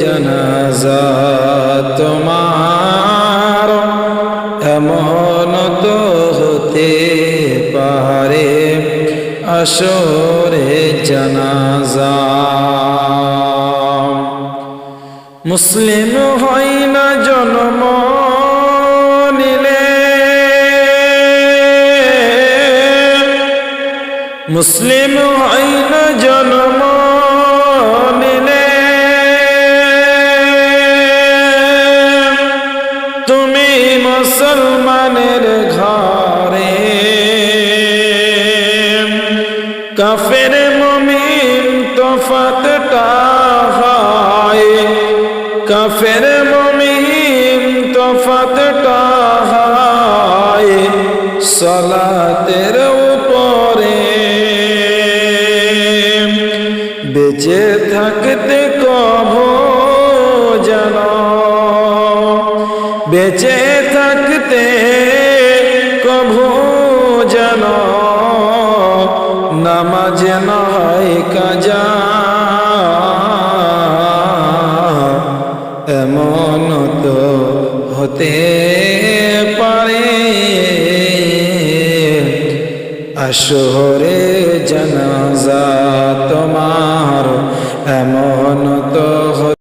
জানাজা তোমার এমন তো হতে পারে আসরে জানাজা। মুসলিম হয় না জন্ম নিলে। মুসলিম হয় না জন্ম মুসলমানের ঘরে। কাফের মমিন তোফাতটা হয়। কাফের মমিন তোফাতটা হয় সলাতের উপরে। বেঁচে থাকতে কভো যেন বেঁচে থাকতে কভো যেন নামাজ নয় কাজা। এমন তো হতে পারে আসরে জানাজা